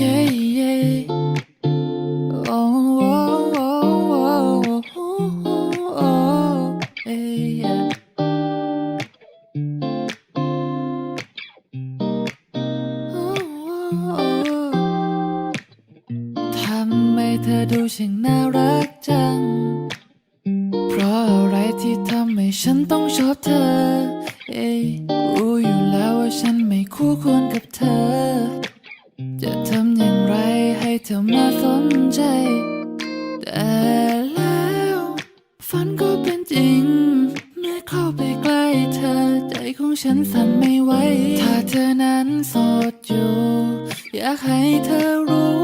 yeah yeah oh oh oh oh oh yeah ทำไมเธอดูช่างน่ารักจัง เพราะอะไรที่ทำให้ฉันต้องชอบเธอ เอ้ยรู้อยู่แล้วว่าฉันไม่คู่ควรกับเธอ ฉันสั่นไม่ไหว ถ้าเธอนั้นโสดอยู่ อยากให้เธอรู้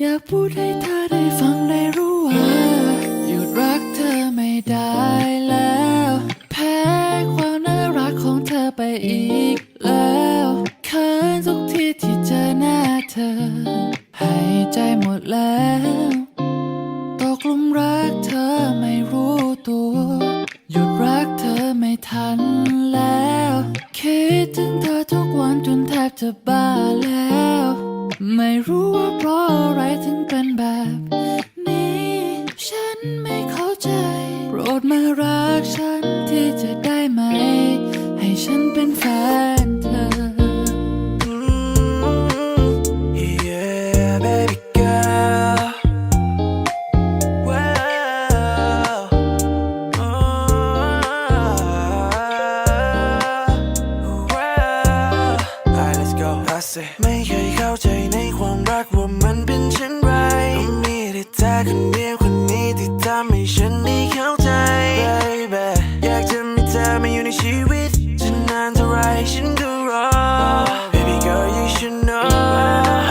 อยากพูดให้เธอได้ฟังได้รู้ว่าหยุดรักเธอไม่ได้แล้ว แพ้ความน่ารักของเธอไปอีกแล้วเขินทุกทีที่เจอหน้าเธอให้ใจหมดแล้ว ดถึงเธอทุกวันจนแทบจะบ้าแล้ว ไม่รู้ว่าเพราะอะไรถึงเป็นแบบนี้ ฉันไม่เข้าใจ โปรดมารักฉันที่จะได้ go. I say ไม่เคยเข้าใจในความรักว่ามันเป็นเช่นไรต้องมีแต่เธอคนเดียวคนนี้ที่ทำให้ฉันได้เข้าใจ Baby อยากจะมีเธอมาอยู่ในชีวิตจะนานเท่าไรฉันก็รอ Baby girl you should know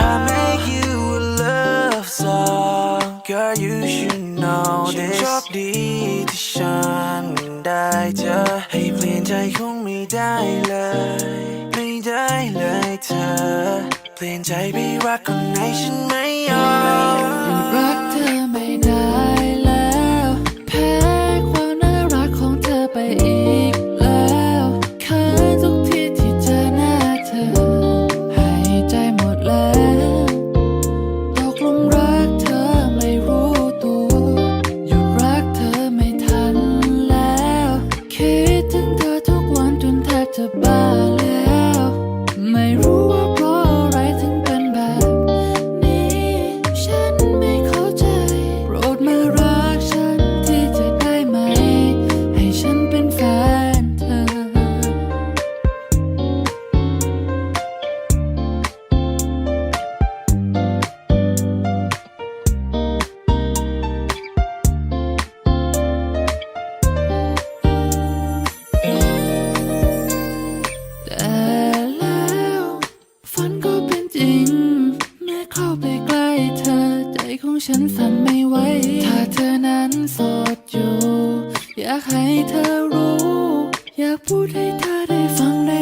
I make you a love song Girl you should know this ชอบดีที่ฉันได้เจอให้เปลี่ยนใจคงไม่ได้เลยไม่ได้ เธอ เปลี่ยนใจไปรักคนไหนฉันไม่ยอมหยุดรักเธอไม่ได้แล้ว แพ้ความน่ารักของเธอไปอีกแล้วเขินทุกทีที่เจอหน้าเธอ ให้ใจหมดแล้วตกหลุมรักเธอไม่รู้ตัวหยุดรักเธอไม่ทันแล้ว คิดถึงเธอทุกวันจนแทบจะบ้า ของฉันฝันไม่ไหว ถ้าเธอนั้นโสดอยู่ อยากให้เธอรู้ อยากพูดให้เธอได้ฟังได้